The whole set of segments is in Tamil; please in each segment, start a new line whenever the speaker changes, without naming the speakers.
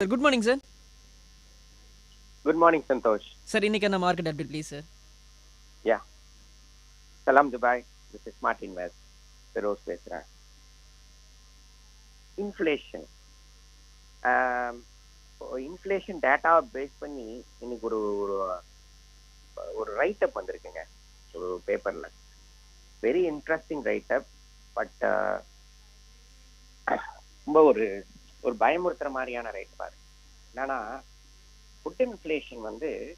Sir good morning sir
good morning Santhosh
sir இன்னைக்கு என்ன மார்க்கெட் அப்டேட் ப்ளீஸ் சார்
யா சலாம் துபாய் திஸ் இஸ் மார்டின் வேஸ் ஃபெரோஸ் பேசுகிறேன் இன்ஃப்ளேஷன் இன்ஃப்ளேஷன் டேட்டாவை பேஸ் பண்ணி இன்னைக்கு ஒரு ஒரு ஒரு ரைட்டப் வந்திருக்குங்க. ஒரு பேப்பரில் வெரி இன்ட்ரெஸ்டிங் ரைட்டப் பட் ரொம்ப ஒரு ஒரு பயமுறுத்துற மாதிரியான ரைட் பாரு. என்னன்னா ஃபுட் இன்ஃப்ளேஷன் வந்து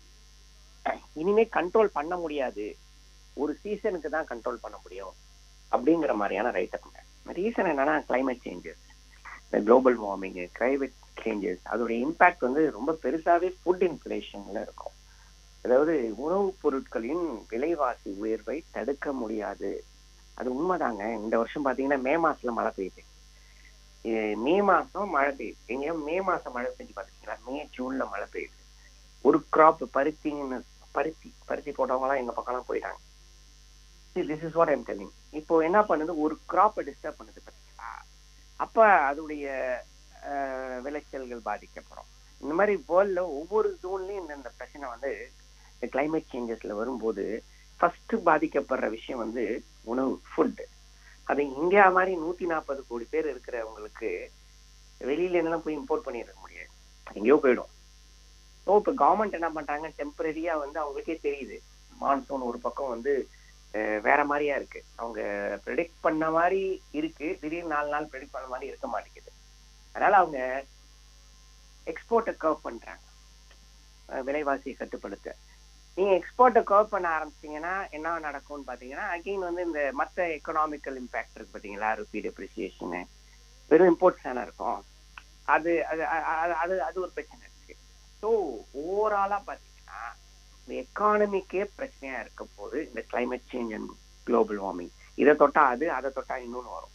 இனிமே கண்ட்ரோல் பண்ண முடியாது. ஒரு சீசனுக்கு தான் கண்ட்ரோல் பண்ண முடியும். அப்படிங்கிற மாதிரியான ரைட்டப்புங்க ரீசன் என்னன்னா கிளைமேட் சேஞ்சஸ் இந்த குளோபல் வார்மிங் கிளைமேட் சேஞ்சஸ் அதோட இம்பாக்ட் வந்து ரொம்ப பெருசாவே ஃபுட் இன்ஃப்ளேஷன்ல இருக்கும். அதாவது உணவுப் பொருட்களின் விலைவாசி உயர்வை தடுக்க முடியாது. அது உண்மைதாங்க. இந்த வருஷம் பாத்தீங்கன்னா மே மாசத்துல மழை பெய்யுது. மே மாசம் மழை பெய்யுது. எங்கேயோ மே மாசம் மழை பெஞ்சு பாத்தீங்களா மே ஜூன்ல மழை பெய்யுது. ஒரு கிராப் பருத்தின்னு பருத்தி பருத்தி போட்டவங்க எல்லாம் எங்க பக்கம்லாம் போயிட்டாங்க. This is what I'm telling இப்போ என்ன பண்ணுது? ஒரு கிராப்பை டிஸ்டர்ப் பண்ணுது பார்த்தீங்களா அப்ப அதோடைய விளைச்சல்கள் பாதிக்கப்படும். இந்த மாதிரி வேர்ல்ட்ல ஒவ்வொரு ஜோன்லயும் இந்த பிரச்சனை வந்து இந்த கிளைமேட் சேஞ்சஸ்ல வரும்போது ஃபர்ஸ்ட் பாதிக்கப்படுற விஷயம் வந்து உணவு ஃபுட் அது இந்தியா மாதிரி நூத்தி நாற்பது கோடி பேர் இருக்கிறவங்களுக்கு வெளியில என்னெல்லாம் போய் இம்போர்ட் பண்ணிட முடியாது. எங்கேயோ போயிடும். ஸோ இப்போ கவர்மெண்ட் என்ன பண்றாங்க? டெம்பரரியா வந்து அவங்களுக்கே தெரியுது. மான்சூன் ஒரு பக்கம் வந்து வேற மாதிரியா இருக்கு. அவங்க ப்ரெடிக்ட் பண்ண மாதிரி இருக்கு. திடீர்னு நாலு நாள் ப்ரெடிக்ட் பண்ண மாதிரி இருக்க மாட்டேங்குது. அதனால அவங்க எக்ஸ்போர்ட்டை கவ் பண்றாங்க. விலைவாசியை கட்டுப்படுத்த. நீங்க எக்ஸ்போர்ட்டை கவர் பண்ண ஆரம்பிச்சீங்கன்னா என்ன நடக்கும்னு பாத்தீங்கன்னா அகைன் வந்து இந்த மற்ற எக்கனாமிக்கல் இம்பாக்ட் இருக்கு பாத்தீங்களா? ருபி டெப்ரிசியேஷனு வெறும் இம்போர்ட்ஸ் தானே இருக்கும். அது அது அது- அது அது ஒரு பிரச்சனை இருக்கு. ஸோ ஓவராலா பாத்தீங்கன்னா இந்த எக்கானமிக்கே பிரச்சனையா இருக்க போது இந்த climate change and global warming இதை தொட்டா அது அதை தொட்டா இன்னொன்று வரும்.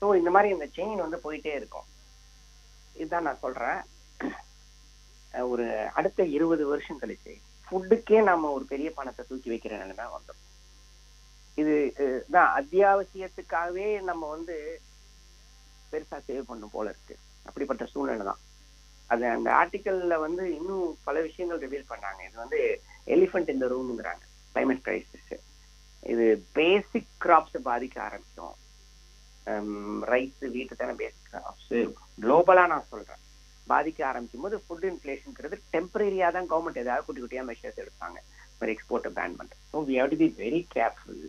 ஸோ இந்த மாதிரி இந்த செயின் வந்து போயிட்டே இருக்கும். இதுதான் நான் சொல்றேன். ஒரு அடுத்த இருபது வருஷம் கழிச்சு ஃபுட்டுக்கே நம்ம ஒரு பெரிய பணத்தை தூக்கி வைக்கிற நிலைமை வந்துடும் இது தான் அத்தியாவசியத்துக்காகவே நம்ம வந்து பெருசா சேவ் பண்ணும் போல இருக்கு. அப்படிப்பட்ட சூழ்நிலை தான். அது அந்த ஆர்டிக்கல்ல வந்து இன்னும் பல விஷயங்கள் ரிவீல் பண்ணாங்க. இது வந்து எலிஃபண்ட் இந்த ரூம்ங்கிறாங்க கிளைமேட் கிரைசிஸ் இது பேசிக் கிராப்ஸ் பாதிக்க ஆரம்பிக்கும் ரைஸ் வீட்டு தானே பேசிக் கிராப்ஸ் குளோபலா நான் சொல்றேன். பாதிக்க ஆரம்பிக்கும் போது ஃபுட் இன்ஃபிளேஷன்ங்கிறது டெம்பரரியா தான் கவர்மெண்ட் ஏதாவது குட்டி குட்டியா மெஷர்ஸ் எடுப்பாங்க. ஒரு எக்ஸ்போர்ட்டை பேன் பண்றது so we have to be very careful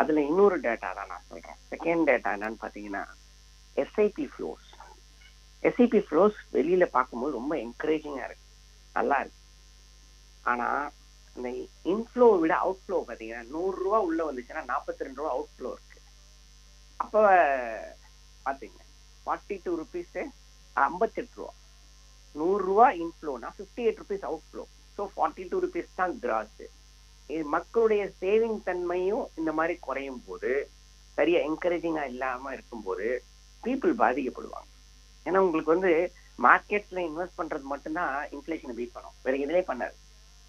அதுல இன்னொரு டேட்டா தான் நான் சொல்றேன். செகண்ட் டேட்டா என்னன்னு பாத்தீங்கன்னா எஸ்ஐபி ஃப்ளோஸ் எஸ்ஐபி ஃப்ளோஸ் வெளியில பார்க்கும்போது ரொம்ப என்கரேஜிங்கா இருக்கு. நல்லா இருக்கு. ஆனா இந்த இன்ஃப்ளோ விட அவுட் ஃப்ளோ பாத்தீங்கன்னா நூறு ரூபா உள்ள வந்துச்சுன்னா நாற்பத்தி ரெண்டு ரூபா அவுட் ஃப்ளோ இருக்கு. அப்ப பாத்தீங்க. ஃபார்ட்டி டூ ருபீஸ் ஐம்பத்தெட்டு ரூபா. நூறு ரூபா இன்ஃப்ளோனா fifty eight rupees outflow so forty two rupees தான் கிராஸ் இது மக்களுடைய சேவிங் தன்மையும் இந்த மாதிரி குறையும் போது சரியா என்கரேஜிங்கா இல்லாம இருக்கும்போது பீப்புள் பாதிக்கப்படுவாங்க. ஏன்னா உங்களுக்கு வந்து மார்க்கெட்ல இன்வெஸ்ட் பண்றது மட்டும்தான் இன்ஃபிளேஷனை பீட் பண்ணும். வேற எதுலேயே பண்ணாது.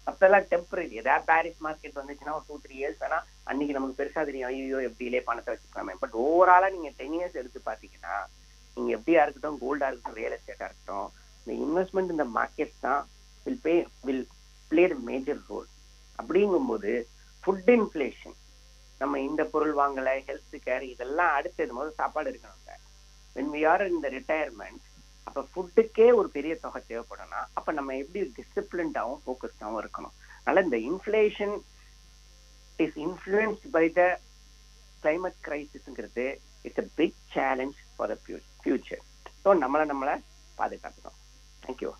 அப்பெல்லாம் டெம்பரரி ஏதாவது பாரிஸ் மார்க்கெட் வந்துச்சுன்னா ஒரு டூ த்ரீ இயர்ஸ் வேணா அன்னைக்கு நமக்கு பெருசா தெரியும் ஐயோ எப்படிலே பணத்தை வச்சுக்கலாமே. பட் ஓவராலா நீங்க டென் இயர்ஸ் எடுத்து பாத்தீங்கன்னா நீங்க எப்படியா இருக்கட்டும் கோல்டா இருக்கட்டும் ரியல் எஸ்டேட்டா இருக்கட்டும் இந்த இன்வெஸ்ட்மெண்ட் இந்த மார்க்கெட் தான் will pay will play major role அப்படிங்கும்போது ஃபுட் இன்ஃபிளேஷன் நம்ம இந்த பொருள் வாங்கல ஹெல்த் கேர் இதெல்லாம் அடுத்தது முதல் சாப்பாடு இருக்கணுங்க. வென் வி ஆர் இந்த ரிட்டையர்மெண்ட் அப்ப ஃபுட்டுக்கே ஒரு பெரிய தொகை தேவைப்படும்னா அப்ப நம்ம எப்படி டிசிப்ளின்டாவும் ஃபோக்கஸ்டாகவும் இருக்கணும். அதனால இந்த inflation is influenced by the climate கிரைசிஸ்ங்கிறது it's a big challenge for future so நம்மளை நம்மளை பாதுகாக்கணும். தேங்க்யூ